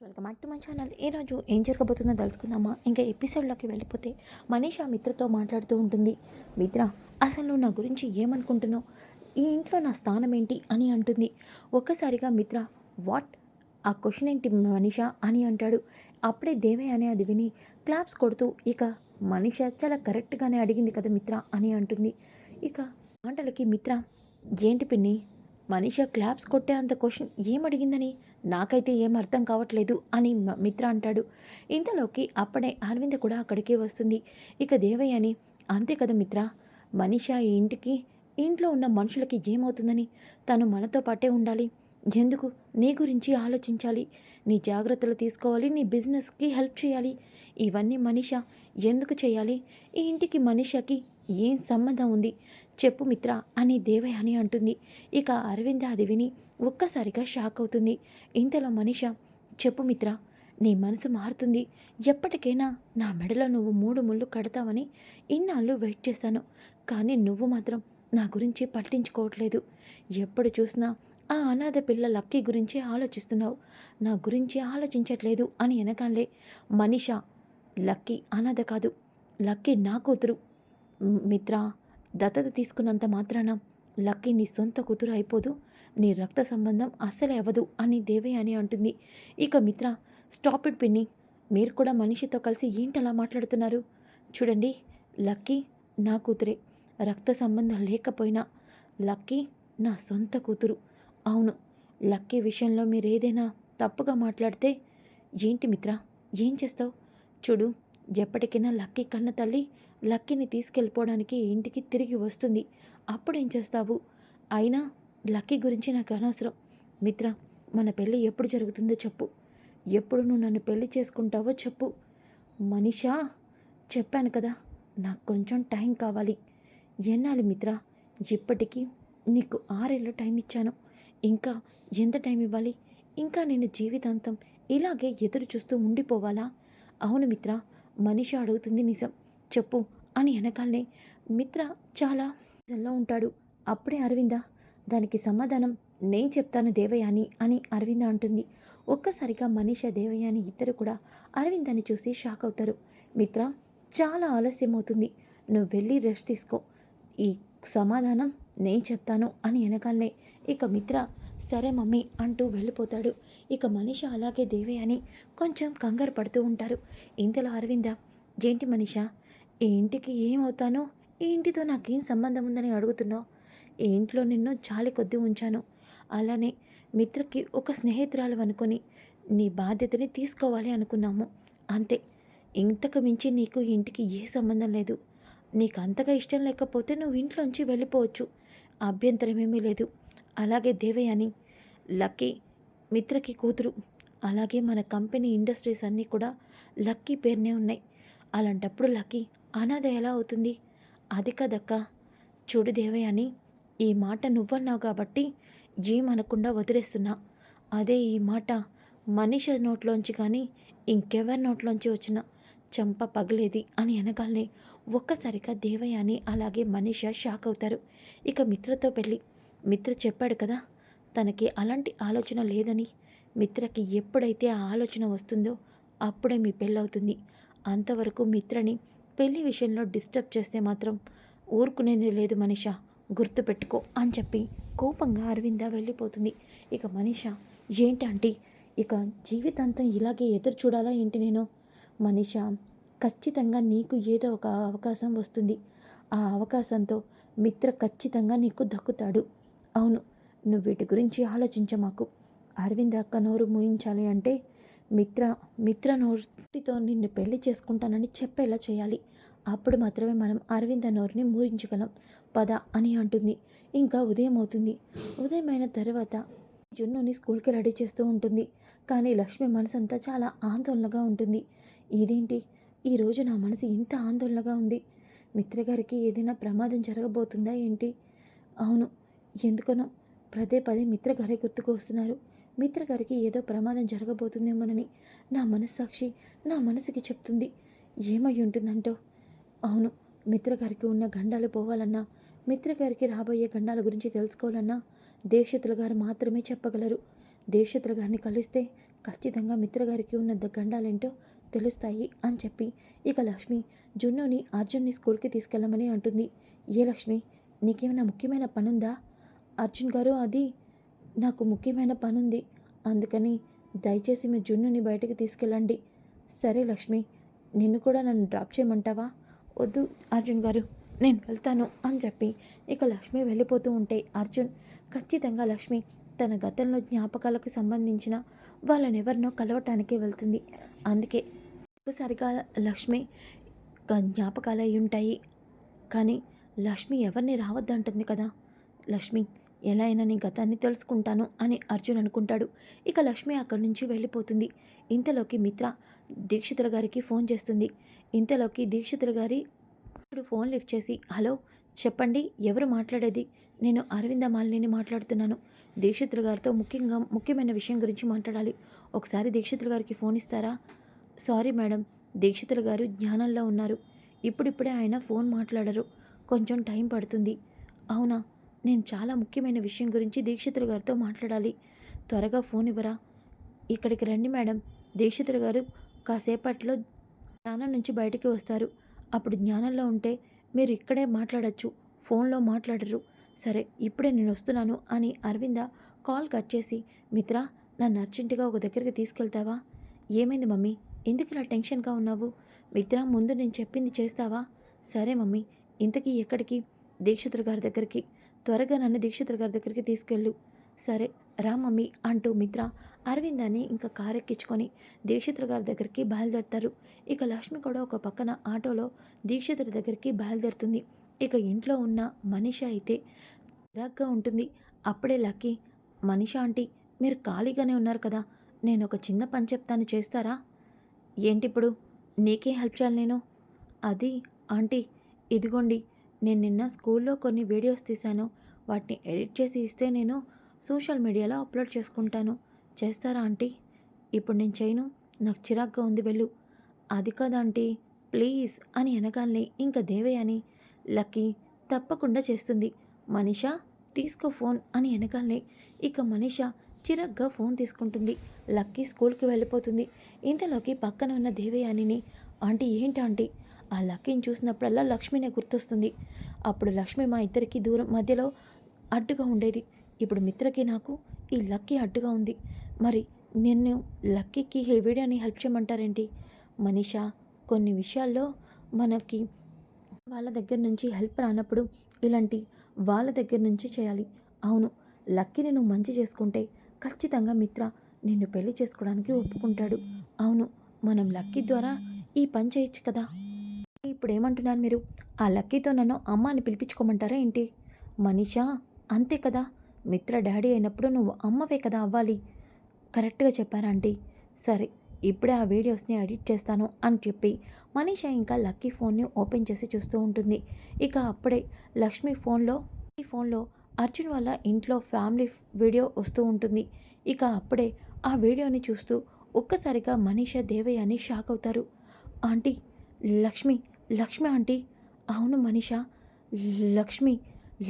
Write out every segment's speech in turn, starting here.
Welcome back to my channel ఈరోజు ఏం జరగబోతుందో తెలుసుకుందామా? ఇంకా ఎపిసోడ్లోకి వెళ్ళిపోతే మనీషా మిత్రతో మాట్లాడుతూ ఉంటుంది. మిత్ర అసలు నువ్వు నా గురించి ఏమనుకుంటున్నావు? ఈ ఇంట్లో నా స్థానం ఏంటి అని అంటుంది. ఒక్కసారిగా మిత్ర వాట్? ఆ క్వశ్చన్ ఏంటి మనీష? అని అంటాడు. అప్పుడే దేవే అనే అది విని క్లాప్స్ కొడుతూ ఇక మనీష చాలా కరెక్ట్గానే అడిగింది కదా మిత్ర? అని అంటుంది. ఇక మాటలకి మిత్ర ఏంటి పిన్ని? మనీష క్లాప్స్ కొట్టే అంత క్వశ్చన్ ఏం అడిగిందని? నాకైతే ఏం అర్థం కావట్లేదు అని మిత్ర అంటాడు. ఇంతలోకి అప్పుడే అరవింద కూడా అక్కడికి వస్తుంది. ఇక దేవయ్యని అంతే కదా మిత్ర? మనిష ఈ ఇంటికి ఇంట్లో ఉన్న మనుషులకి ఏమవుతుందని? తను మనతో పాటే ఉండాలి. ఎందుకు? నీ గురించి ఆలోచించాలి. నీ జాగ్రత్తలు తీసుకోవాలి. నీ బిజినెస్కి హెల్ప్ చేయాలి. ఇవన్నీ మనిష ఎందుకు చేయాలి? ఈ ఇంటికి మనిషకి ఏం సంబంధం ఉంది? చెప్పు మిత్ర అని దేవయ్య అని అంటుంది. ఇక అరవింద అది విని ఒక్కసారిగా షాక్ అవుతుంది. ఇంతలో మనిష చెప్పు మిత్ర నీ మనసు మారుతుంది. ఎప్పటికైనా నా మెడలో నువ్వు మూడు ముళ్ళు కడతావని ఇన్నాళ్ళు వెయిట్ చేశాను. కానీ నువ్వు మాత్రం నా గురించి పట్టించుకోవట్లేదు. ఎప్పుడు చూసినా ఆ అనాథ పిల్ల లక్కీ గురించి ఆలోచిస్తున్నావు. నా గురించి ఆలోచించట్లేదు అని వెనకాలే మనిష లక్కీ అనాథ కాదు. లక్కీ నా కూతురు. మిత్ర దత్తత తీసుకున్నంత మాత్రాన లక్కీ నీ సొంత కూతురు అయిపోదు. నీ రక్త సంబంధం అస్సలే అవ్వదు అని దేవయ్య అని అంటుంది. ఇక మిత్ర స్టాప్ ఇట్ పిన్ని. మీరు కూడా మనిషితో కలిసి ఏంటలా మాట్లాడుతున్నారు? చూడండి లక్కీ నా కూతురే. రక్త సంబంధం లేకపోయినా లక్కీ నా సొంత కూతురు. అవును లక్కీ విషయంలో మీరు ఏదైనా తప్పుగా మాట్లాడితే ఏంటి మిత్ర? ఏం చేస్తావు? చూడు ఎప్పటికైనా లక్కీ కన్న తల్లి లక్కీని తీసుకెళ్ళిపోవడానికి ఇంటికి తిరిగి వస్తుంది. అప్పుడేం చేస్తావు? అయినా లక్కీ గురించి నాకు అనవసరం. మిత్ర మన పెళ్ళి ఎప్పుడు జరుగుతుందో చెప్పు. ఎప్పుడు నువ్వు నన్ను పెళ్ళి చేసుకుంటావో చెప్పు. మనిషా చెప్పాను కదా నాకు కొంచెం టైం కావాలి. ఎన్నాలి మిత్ర ఇప్పటికీ నీకు ఆరేళ్ళ టైం ఇచ్చాను. ఇంకా ఎంత టైం ఇవ్వాలి? ఇంకా నేను జీవితాంతం ఇలాగే ఎదురు చూస్తూ ఉండిపోవాలా? అవును మిత్ర మనిషి అడుగుతుంది నిజం. చెప్పు అని వెనకాలనే మిత్ర చాలా ఉంటాడు. అప్పుడే అరవింద దానికి సమాధానం నేను చెప్తాను దేవయాని అని అరవింద అంటుంది. ఒక్కసారిగా మనీష దేవయాని ఇద్దరు కూడా అరవిందని చూసి షాక్ అవుతారు. మిత్ర చాలా ఆలస్యం అవుతుంది నువ్వు వెళ్ళి రెస్ట్ తీసుకో. ఈ సమాధానం నేను చెప్తాను అని వెనకాలనే ఇక మిత్ర సరే మమ్మీ అంటూ వెళ్ళిపోతాడు. ఇక మనిష అలాగే దేవయాని కొంచెం కంగారు పడుతూ ఉంటారు. ఇంతలో అరవింద ఏంటి మనిష? ఈ ఇంటికి ఏమవుతానో? ఈ ఇంటితో నాకేం సంబంధం ఉందని అడుగుతున్నావు? ఇంట్లో నిన్ను జాలి కొద్దీ ఉంచాను. అలానే మిత్రకి ఒక స్నేహితురాలు అనుకొని నీ బాధ్యతని తీసుకోవాలి అనుకున్నాము. అంతే. ఇంతకు మించి నీకు ఇంటికి ఏ సంబంధం లేదు. నీకు అంతగా ఇష్టం లేకపోతే నువ్వు ఇంట్లోంచి వెళ్ళిపోవచ్చు. అభ్యంతరమేమీ లేదు. అలాగే దేవయాని లక్కీ మిత్రకి కూతురు. అలాగే మన కంపెనీ ఇండస్ట్రీస్ అన్నీ కూడా లక్కీ పేరునే ఉన్నాయి. అలాంటప్పుడు లక్కీ అనాథ ఎలా అవుతుంది? అది కదక్క. చూడు దేవయాని ఈ మాట నువ్వన్నావు కాబట్టి ఏమనకుండా వదిలేస్తున్నా. అదే ఈ మాట మనిషి నోట్లోంచి కానీ ఇంకెవరి నోట్లోంచి వచ్చిన చంప పగలేది అని అనగానే ఒక్కసారిగా దేవయాని అలాగే మనిష షాక్ అవుతారు. ఇక మిత్రతో పెళ్ళి. మిత్ర చెప్పాడు కదా తనకి అలాంటి ఆలోచన లేదని. మిత్రకి ఎప్పుడైతే ఆ ఆలోచన వస్తుందో అప్పుడే మీ పెళ్ళవుతుంది. అంతవరకు మిత్రని పెళ్ళి విషయంలో డిస్టర్బ్ చేస్తే మాత్రం ఊరుకునేది లేదు మనిష. గుర్తుపెట్టుకో అని చెప్పి కోపంగా అరవింద వెళ్ళిపోతుంది. ఇక మనిష ఏంటంటే ఇక జీవితాంతం ఇలాగే ఎదురు చూడాలా ఏంటి నేను? మనిష ఖచ్చితంగా నీకు ఏదో ఒక అవకాశం వస్తుంది. ఆ అవకాశంతో మిత్ర ఖచ్చితంగా నీకు దక్కుతాడు. అవును నువ్వు వీటి గురించి ఆలోచించ మాకు. అరవింద్ అక్క నోరు మూయించాలి అంటే మిత్ర మిత్ర నోటితో నిన్ను పెళ్ళి చేసుకుంటానని చెప్పేలా చేయాలి. అప్పుడు మాత్రమే మనం అరవింద నోరుని మూరించగలం. పద అని అంటుంది. ఇంకా ఉదయం అవుతుంది. ఉదయం అయిన తర్వాత జున్నుని స్కూల్కి రెడీ చేస్తూ ఉంటుంది. కానీ లక్ష్మి మనసంతా చాలా ఆందోళనగా ఉంటుంది. ఇదేంటి? ఈరోజు నా మనసు ఇంత ఆందోళనగా ఉంది. మిత్రగారికి ఏదైనా ప్రమాదం జరగబోతుందా ఏంటి? అవును. ఎందుకనో పదే పదే మిత్రగారే గుర్తుకు వస్తున్నారు. మిత్రగారికి ఏదో ప్రమాదం జరగబోతుందేమోనని నా మనస్సాక్షి నా మనసుకి చెప్తుంది. ఏమై ఉంటుందంటో అవును మిత్రగారికి ఉన్న గండాలు పోవాలన్నా మిత్రగారికి రాబోయే గండాల గురించి తెలుసుకోవాలన్నా దేశతుల గారు మాత్రమే చెప్పగలరు. దేశతుల గారిని కలిస్తే ఖచ్చితంగా మిత్రగారికి ఉన్న ద- గండాలేంటో తెలుస్తాయి అని చెప్పి ఇక లక్ష్మి జున్నుని అర్జున్ని స్కూల్కి తీసుకెళ్ళమని అంటుంది. ఏ లక్ష్మి నీకేమైనా ముఖ్యమైన పనుందా? అర్జున్ గారు అది నాకు ముఖ్యమైన పనుంది. అందుకని దయచేసి మీ జున్నుని బయటకు తీసుకెళ్ళండి. సరే లక్ష్మి నిన్ను కూడా నన్ను డ్రాప్ చేయమంటావా? వద్దు అర్జున్ గారు. నేను వెళ్తాను అని చెప్పి ఇక లక్ష్మి వెళ్ళిపోతూ ఉంటే అర్జున్ ఖచ్చితంగా లక్ష్మి తన గతంలో జ్ఞాపకాలకు సంబంధించిన వాళ్ళనెవరినో కలవటానికి వెళ్తుంది. అందుకే ఒక్కసారిగా లక్ష్మి జ్ఞాపకాలు అయి ఉంటాయి. కానీ లక్ష్మి ఎవరిని రావద్దంటుంది కదా? లక్ష్మి ఎలా అయినా నీ గతాన్ని తెలుసుకుంటాను అని అర్జున్ అనుకుంటాడు. ఇక లక్ష్మి అక్కడి నుంచి వెళ్ళిపోతుంది. ఇంతలోకి మిత్ర దీక్షితుల గారికి ఫోన్ చేస్తుంది. ఇంతలోకి దీక్షితుల గారి ఇప్పుడు ఫోన్ లిఫ్ట్ చేసి హలో చెప్పండి ఎవరు మాట్లాడేది? నేను అరవింద మాలిని మాట్లాడుతున్నాను. దీక్షితుల గారితో ముఖ్యంగా ముఖ్యమైన విషయం గురించి మాట్లాడాలి. ఒకసారి దీక్షితుల గారికి ఫోన్ ఇస్తారా? సారీ మేడం దీక్షితుల గారు జ్ఞానంలో ఉన్నారు. ఇప్పుడిప్పుడే ఆయన ఫోన్ మాట్లాడరు. కొంచెం టైం పడుతుంది. అవునా? నేను చాలా ముఖ్యమైన విషయం గురించి దీక్షితులు గారితో మాట్లాడాలి. త్వరగా ఫోన్ ఇవ్వరా? ఇక్కడికి రండి మేడం. దీక్షితులు గారు కాసేపట్లో జ్ఞానం నుంచి బయటికి వస్తారు. అప్పుడు జ్ఞానంలో ఉంటే మీరు ఇక్కడే మాట్లాడచ్చు. ఫోన్లో మాట్లాడరు. సరే ఇప్పుడే నేను వస్తున్నాను అని అరవింద కాల్ కట్ చేసి మిత్ర నన్ను అర్జెంటుగా ఒక దగ్గరికి తీసుకెళ్తావా? ఏమైంది మమ్మీ? ఎందుకు ఇలా టెన్షన్గా ఉన్నావు? మిత్ర ముందు నేను చెప్పింది చేస్తావా? సరే మమ్మీ ఇంతకీ ఎక్కడికి? దీక్షితులు గారి దగ్గరికి. త్వరగా నన్ను దీక్షితుల గారి దగ్గరికి తీసుకెళ్ళు. సరే రా మమ్మీ అంటూ మిత్ర అరవిందాన్ని ఇంకా కారెక్కించుకొని దీక్షితుల గారి దగ్గరికి బయలుదేరుతారు. ఇక లక్ష్మి కూడా ఒక పక్కన ఆటోలో దీక్షితుల దగ్గరికి బయలుదేరుతుంది. ఇక ఇంట్లో ఉన్న మనిష అయితే చిరాగ్గా ఉంటుంది. అప్పుడే లక్కీ మనిష ఆంటీ మీరు ఖాళీగానే ఉన్నారు కదా నేను ఒక చిన్న పని చెప్తాను చేస్తారా? ఏంటి ఇప్పుడు నీకే హెల్ప్ చేయాలి నేను? అది ఆంటీ ఇదిగోండి నేను నిన్న స్కూల్లో కొన్ని వీడియోస్ తీశాను. వాటిని ఎడిట్ చేసి ఇస్తే నేను సోషల్ మీడియాలో అప్లోడ్ చేసుకుంటాను. చేస్తారా ఆంటీ? ఇప్పుడు నేను చేయను. నాకు చిరాగ్గా ఉంది వెళ్ళు. అది కాదంటీ ఆంటీ. ప్లీజ్ అని అనగానే ఇంకా దేవే అని లక్కీ తప్పకుండా చేస్తుంది. మనిష తీసుకో ఫోన్ అని అనగానే ఇక మనిష చిరాగ్గా ఫోన్ తీసుకుంటుంది. లక్కీ స్కూల్కి వెళ్ళిపోతుంది. ఇంతలోకి పక్కన ఉన్న దేవయానిని ఆంటీ ఏంటి ఆంటీ? ఆ లక్కీని చూసినప్పుడల్లా లక్ష్మినే గుర్తొస్తుంది. అప్పుడు లక్ష్మి మా ఇద్దరికి దూరం మధ్యలో అడ్డుగా ఉండేది. ఇప్పుడు మిత్రకి నాకు ఈ లక్కీ అడ్డుగా ఉంది. మరి నిన్ను లక్కీకి హెవిడి అని హెల్ప్ చేయమంటారేంటి? మనీషా కొన్ని విషయాల్లో మనకి వాళ్ళ దగ్గర నుంచి హెల్ప్ రానప్పుడు ఇలాంటి వాళ్ళ దగ్గర నుంచి చేయాలి. అవును లక్కీని నువ్వు మంచి చేసుకుంటే ఖచ్చితంగా మిత్ర నిన్ను పెళ్ళి చేసుకోవడానికి ఒప్పుకుంటాడు. అవును మనం లక్కీ ద్వారా ఈ పని చేయొచ్చు కదా? ఇప్పుడు ఏమంటున్నారు మీరు? ఆ లక్కీతో నన్ను అమ్మ అని పిలిపించుకోమంటారా ఏంటి? మనీషా అంతే కదా? మిత్ర డాడీ అయినప్పుడు నువ్వు అమ్మవే కదా అవ్వాలి? కరెక్ట్గా చెప్పారా ఆంటీ? సరే ఇప్పుడే ఆ వీడియోస్ని ఎడిట్ చేస్తాను అని చెప్పి మనీష ఇంకా లక్కీ ఫోన్ని ఓపెన్ చేసి చూస్తూ ఉంటుంది. ఇక అప్పుడే లక్ష్మి ఫోన్లో ఈ ఫోన్లో అర్జున్ వల్ల ఇంట్లో ఫ్యామిలీ వీడియో వస్తూ ఉంటుంది. ఇక అప్పుడే ఆ వీడియోని చూస్తూ ఒక్కసారిగా మనీష దేవయ్య అని షాక్ అవుతారు. Aunty Lakshmi Lakshmi aunty? అవును మనీష లక్ష్మి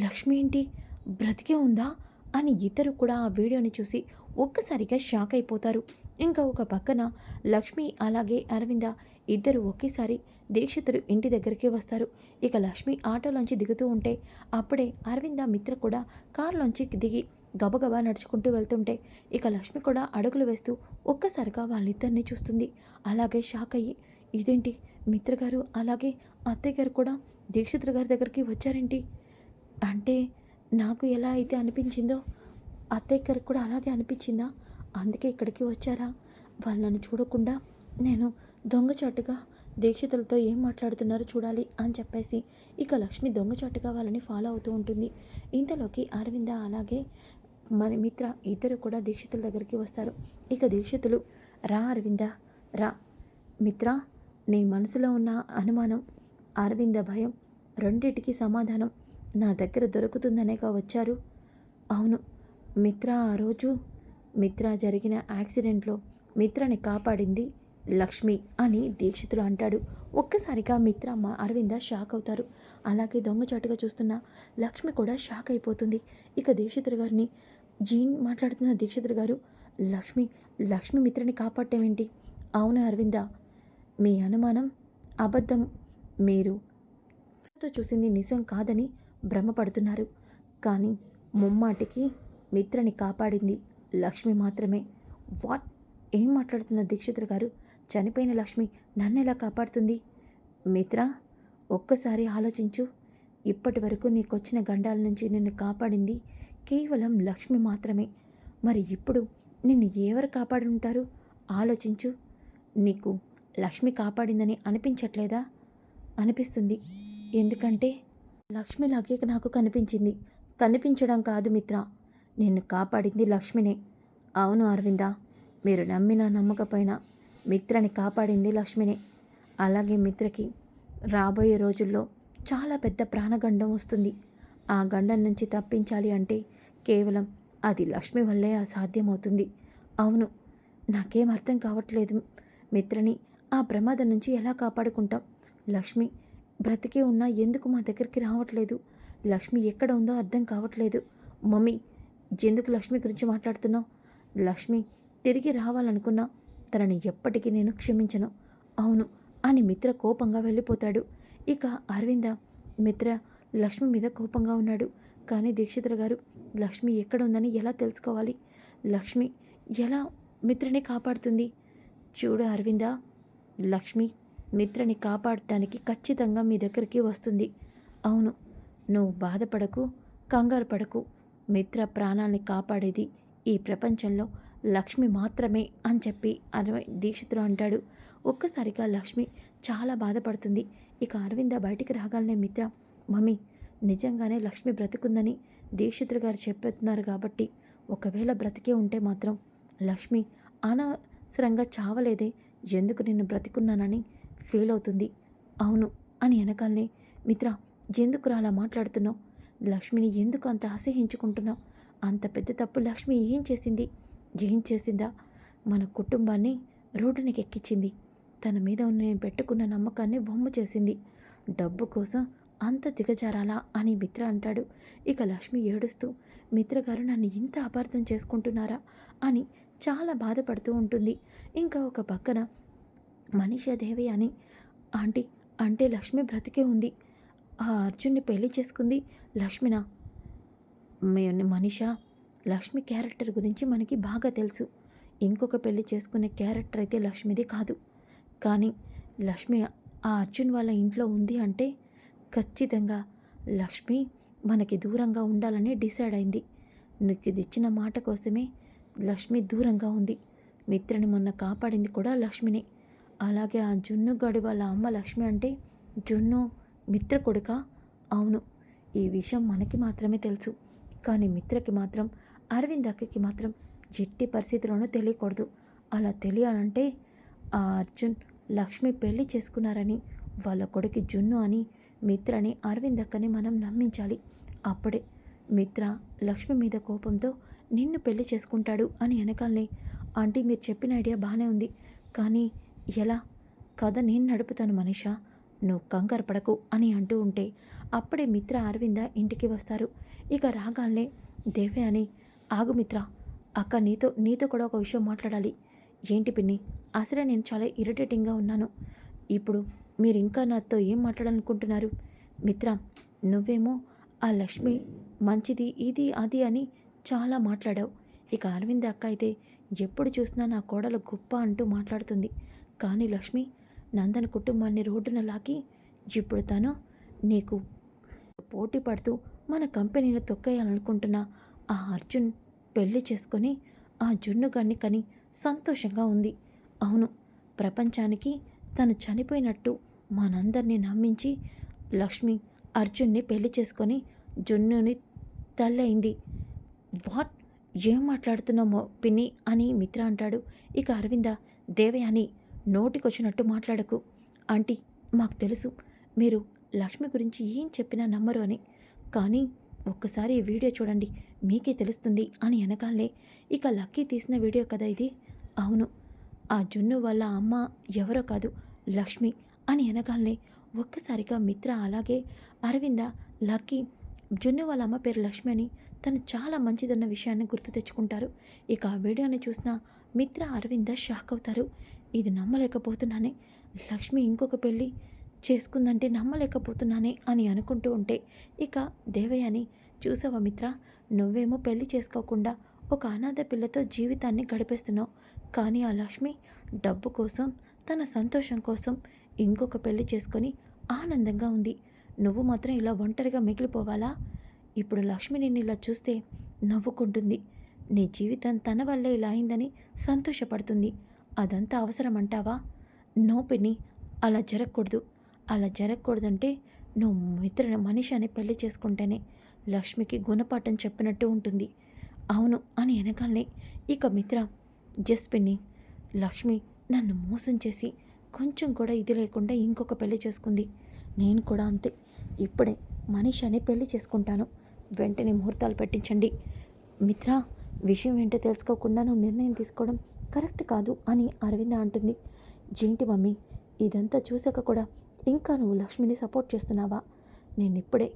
లక్ష్మి ఏంటి? బ్రతికే ఉందా? అని ఇద్దరు కూడా ఆ వీడియోని చూసి ఒక్కసారిగా షాక్ అయిపోతారు. ఇంకా ఒక పక్కన లక్ష్మి అలాగే అరవింద ఇద్దరు ఒకేసారి దీక్షితులు ఇంటి దగ్గరికి వస్తారు. ఇక లక్ష్మి ఆటోలోంచి దిగుతూ ఉంటే అప్పుడే అరవింద మిత్ర కూడా కారులోంచి దిగి గబగబా నడుచుకుంటూ వెళ్తుంటే ఇక లక్ష్మి కూడా అడుగులు వేస్తూ ఒక్కసారిగా వాళ్ళిద్దరిని చూస్తుంది. అలాగే షాక్ అయ్యి ఇదేంటి? మిత్ర గారు అలాగే అత్తయ్య గారు కూడా దీక్షితుల గారి దగ్గరికి వచ్చారేంటి? అంటే నాకు ఎలా అయితే అనిపించిందో అత్తయ్య కూడా అలాగే అనిపించిందా? అందుకే ఇక్కడికి వచ్చారా? వాళ్ళని చూడకుండా నేను దొంగచాటుగా దీక్షితులతో ఏం మాట్లాడుతున్నారో చూడాలి అని చెప్పేసి ఇక లక్ష్మి దొంగచాటుగా వాళ్ళని ఫాలో అవుతూ ఉంటుంది. ఇంతలోకి అరవింద అలాగే మన మిత్ర ఇద్దరు కూడా దీక్షితుల దగ్గరికి వస్తారు. ఇక దీక్షితులు రా అరవింద రా. మిత్ర నీ మనసులో ఉన్న అనుమానం అరవింద భయం రెండిటికి సమాధానం. నా దగ్గర దొరుకుతుందనేగా వచ్చారు? అవును. మిత్ర ఆ రోజు మిత్ర జరిగిన యాక్సిడెంట్లో మిత్రని కాపాడింది లక్ష్మి అని దీక్షితులు అంటాడు. ఒక్కసారిగా మిత్ర మా అరవింద షాక్ అవుతారు. అలాగే దొంగచాటుగా చూస్తున్న లక్ష్మి కూడా షాక్ అయిపోతుంది. ఇక దీక్షితులు గారిని ఏం మాట్లాడుతున్న దీక్షితులు గారు? లక్ష్మి లక్ష్మి మిత్రని కాపాడటమేంటి? అవును అరవింద. మీ అనుమానం అబద్ధం మీరు. చూసింది నిజం కాదని భ్రమపడుతున్నారు. కానీ ముమ్మాటికి మిత్రని కాపాడింది లక్ష్మి మాత్రమే. వాట్? ఏం మాట్లాడుతున్న దీక్షితులు గారు? చనిపోయిన లక్ష్మి నన్ను ఎలా కాపాడుతుంది? మిత్ర ఒక్కసారి ఆలోచించు. ఇప్పటి వరకు నీకొచ్చిన గండాల నుంచి నిన్ను కాపాడింది కేవలం లక్ష్మి మాత్రమే. మరి ఇప్పుడు నిన్ను ఎవరు కాపాడి ఉంటారు ఆలోచించు. నీకు లక్ష్మి కాపాడిందని అనిపించట్లేదా? అనిపిస్తుంది. ఎందుకంటే లక్ష్మిలాగే నాకు కనిపించింది. కనిపించడం కాదు మిత్ర. నిన్ను కాపాడింది లక్ష్మినే. అవును అరవింద మీరు నమ్మినా నమ్మకపోయినా మిత్రని కాపాడింది లక్ష్మినే. అలాగే మిత్రకి రాబోయే రోజుల్లో చాలా పెద్ద ప్రాణగండం వస్తుంది. ఆ గండం నుంచి తప్పించాలి అంటే కేవలం అది లక్ష్మి వల్లే సాధ్యమవుతుంది అవును నాకేం అర్థం కావట్లేదు. మిత్రని ఆ ప్రమాదం నుంచి ఎలా కాపాడుకుంటాం? లక్ష్మి బ్రతికే ఉన్నా ఎందుకు మా దగ్గరికి రావట్లేదు? లక్ష్మి ఎక్కడ ఉందో అర్థం కావట్లేదు. మమ్మీ ఎందుకు లక్ష్మి గురించి మాట్లాడుతున్నావు? లక్ష్మి తిరిగి రావాలనుకున్నా తనని ఎప్పటికీ నేను క్షమించను. అవును అని మిత్ర కోపంగా వెళ్ళిపోతాడు. ఇక అరవింద మిత్ర లక్ష్మి మీద కోపంగా ఉన్నాడు. కానీ దీక్షితుల గారు లక్ష్మి ఎక్కడ ఉందని ఎలా తెలుసుకోవాలి? లక్ష్మి ఎలా మిత్రని కాపాడుతుంది? చూడు అరవింద లక్ష్మి మిత్రని కాపాడటానికి ఖచ్చితంగా మీ దగ్గరికి వస్తుంది. అవును నువ్వు బాధపడకు కంగారు పడకు. మిత్ర ప్రాణాల్ని కాపాడేది ఈ ప్రపంచంలో లక్ష్మి మాత్రమే అని చెప్పి అరవై దీక్షితుడు అంటాడు. ఒక్కసారిగా లక్ష్మి చాలా బాధపడుతుంది. ఇక అరవింద బయటికి రాగాలనే మిత్ర మమ్మీ నిజంగానే లక్ష్మి బ్రతుకుందని దీక్షితుడు గారు చెప్తున్నారు కాబట్టి ఒకవేళ బ్రతికే ఉంటే మాత్రం లక్ష్మి అనవసరంగా చావలేదే ఎందుకు నిన్ను బ్రతికున్నానని ఫీల్ అవుతుంది అవును అని వెనకాలనే మిత్ర ఎందుకు అలా మాట్లాడుతున్నావు? లక్ష్మిని ఎందుకు అంత అసహించుకుంటున్నావు అంత పెద్ద తప్పు లక్ష్మి ఏం చేసింది? ఏం చేసిందా? మన కుటుంబాన్ని రోడ్డునికి ఎక్కించింది తన మీద ఉన్న నేను పెట్టుకున్న నమ్మకాన్ని వమ్ము చేసింది. డబ్బు కోసం అంత దిగజారాలా? అని మిత్ర అంటాడు. ఇక లక్ష్మి ఏడుస్తూ మిత్ర గారు నన్ను ఇంత అపార్థం చేసుకుంటున్నారా? అని చాలా బాధపడుతూ ఉంటుంది. ఇంకా ఒక పక్కన మనీషాదేవి అని. ఆంటీ అంటే లక్ష్మి బ్రతికే ఉంది. ఆ అర్జున్ని పెళ్ళి చేసుకుంది లక్ష్మినా? మే- మనీషా? లక్ష్మి క్యారెక్టర్ గురించి మనకి బాగా తెలుసు. ఇంకొక పెళ్ళి చేసుకునే క్యారెక్టర్ అయితే లక్ష్మిది కాదు. కానీ లక్ష్మి ఆ అర్జున్ వాళ్ళ ఇంట్లో ఉంది అంటే ఖచ్చితంగా లక్ష్మి మనకి దూరంగా ఉండాలని డిసైడ్ అయింది. నీకు ఇది ఇచ్చిన మాట కోసమే లక్ష్మి దూరంగా ఉంది. మిత్రని మొన్న కాపాడింది కూడా లక్ష్మినే. అలాగే ఆ జున్ను గడి వాళ్ళ అమ్మ లక్ష్మి అంటే జున్ను మిత్ర కొడుక? అవును. ఈ విషయం మనకి మాత్రమే తెలుసు. కానీ మిత్రకి మాత్రం అరవింద్ అక్కకి మాత్రం ఎట్టి పరిస్థితిలోనూ తెలియకూడదు. అలా తెలియాలంటే ఆ అర్జున్ లక్ష్మి పెళ్ళి చేసుకున్నారని వాళ్ళ కొడుకు జున్ను అని మిత్రని అరవింద్ అక్కని మనం నమ్మించాలి. అప్పుడే మిత్ర లక్ష్మి మీద కోపంతో నిన్ను పెళ్ళి చేసుకుంటాడు అని వెనకాలనే. ఆంటీ మీరు చెప్పిన ఐడియా బాగానే ఉంది. కానీ ఎలా? కథ నేను నడుపుతాను మనిషా. నువ్వు కంగారు పడకు అని అంటూ ఉంటే అప్పుడే మిత్ర అరవింద ఇంటికి వస్తారు. ఇక రాగానే దేవే అని ఆగు మిత్ర అక్క నీతో నీతో కూడా ఒక విషయం మాట్లాడాలి. ఏంటి పిన్ని అసలే నేను చాలా ఇరిటేటింగ్గా ఉన్నాను. ఇప్పుడు మీరు ఇంకా నాతో ఏం మాట్లాడాలనుకుంటున్నారు? మిత్ర నువ్వేమో ఆ లక్ష్మి మంచిది ఇది అది అని చాలా మాట్లాడావు. ఇక అరవింద్ అక్క అయితే ఎప్పుడు చూసినా నా కోడలు గొప్ప అంటూ మాట్లాడుతుంది. కానీ లక్ష్మి నందన్ కుటుంబాన్ని రోడ్డున లాగి ఇప్పుడు తను నీకు పోటీ పడుతూ మన కంపెనీని తొక్కేయాలనుకుంటున్న ఆ అర్జున్ పెళ్ళి చేసుకొని ఆ జున్నుగాన్ని కని సంతోషంగా ఉంది. అవును ప్రపంచానికి తను చనిపోయినట్టు మనందరినీ నమ్మించి లక్ష్మి అర్జున్ని పెళ్ళి చేసుకొని జున్నుని తల్లయింది. వాట్? ఏం మాట్లాడుతున్నామో పిన్ని అని మిత్ర అంటాడు. ఇక అరవింద దేవయాని నోటికొచ్చినట్టు మాట్లాడకు. ఆంటీ మాకు తెలుసు. మీరు లక్ష్మి గురించి ఏం చెప్పినా నమ్మరు అని. కానీ ఒక్కసారి ఈ వీడియో చూడండి మీకే తెలుస్తుంది అని వెనకాలే ఇక లక్కీ తీసిన వీడియో కదా ఇది? అవును. ఆ జున్ను వాళ్ళ అమ్మ ఎవరో కాదు లక్ష్మి అని వెనకాలనే ఒక్కసారిగా మిత్ర అలాగే అరవింద లక్కీ జున్ను వాళ్ళ అమ్మ పేరు లక్ష్మి అని తను చాలా మంచిదన్న విషయాన్ని గుర్తు తెచ్చుకుంటారు. ఇక ఆ వీడియోని చూసిన మిత్ర అరవింద షాక్ అవుతారు. ఇది నమ్మలేకపోతున్నానే. లక్ష్మి ఇంకొక పెళ్ళి చేసుకుందంటే నమ్మలేకపోతున్నానే అని అనుకుంటూ ఉంటే ఇక దేవయాని చూసావా మిత్ర? నువ్వేమో పెళ్ళి చేసుకోకుండా ఒక అనాథ పిల్లతో జీవితాన్ని గడిపేస్తున్నావు. కానీ ఆ లక్ష్మి డబ్బు కోసం తన సంతోషం కోసం ఇంకొక పెళ్ళి చేసుకొని ఆనందంగా ఉంది. నువ్వు మాత్రం ఇలా ఒంటరిగా మిగిలిపోవాలా? ఇప్పుడు లక్ష్మి నిన్ను ఇలా చూస్తే నవ్వుకుంటుంది. నీ జీవితం తన వల్లే ఇలా అయిందని సంతోషపడుతుంది. అదంతా అవసరం అంటావా? నో పిన్ని అలా జరగకూడదు. అలా జరగకూడదంటే నువ్వు మిత్ర మనిషి అని పెళ్ళి చేసుకుంటేనే లక్ష్మికి గుణపాఠం చెప్పినట్టు ఉంటుంది. అవును అని వెనకాలనే ఇక మిత్ర జస్ పిన్ని లక్ష్మి నన్ను మోసం చేసి కొంచెం కూడా ఇది లేకుండా ఇంకొక పెళ్ళి చేసుకుంది. నేను కూడా అంతే. ఇప్పుడే మనిషి అని పెళ్ళి చేసుకుంటాను. వెంటనే ముహూర్తాలు పెట్టించండి. మిత్ర విషయం ఏంటో తెలుసుకోకుండా నువ్వు నిర్ణయం తీసుకోవడం కరెక్ట్ కాదు అని అరవింద అంటుంది. ఏంటి మమ్మీ ఇదంతా చూసాక కూడా ఇంకా నువ్వు లక్ష్మిని సపోర్ట్ చేస్తున్నావా? నేను ఇప్పుడే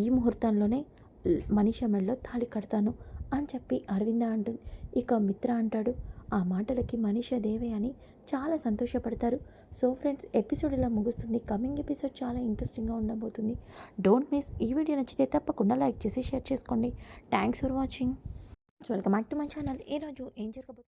ఈ ముహూర్తంలోనే మనిషి మనీష మెడలో తాళి కడతాను అని చెప్పి అరవింద అంటుంది ఇక మిత్ర అంటాడు. ఆ మాటలకి మనిష దేవే అని చాలా సంతోషపడతారు. సో ఫ్రెండ్స్ ఎపిసోడ్ ఇలా ముగుస్తుంది. కమింగ్ ఎపిసోడ్ చాలా ఇంట్రెస్టింగ్గా ఉండబోతుంది. డోంట్ మిస్ ఈ వీడియో నచ్చితే తప్పకుండా లైక్ చేసి షేర్ చేసుకోండి. Thanks for watching. Welcome back to my channel. ఈరోజు ఏం జరగబోతుంది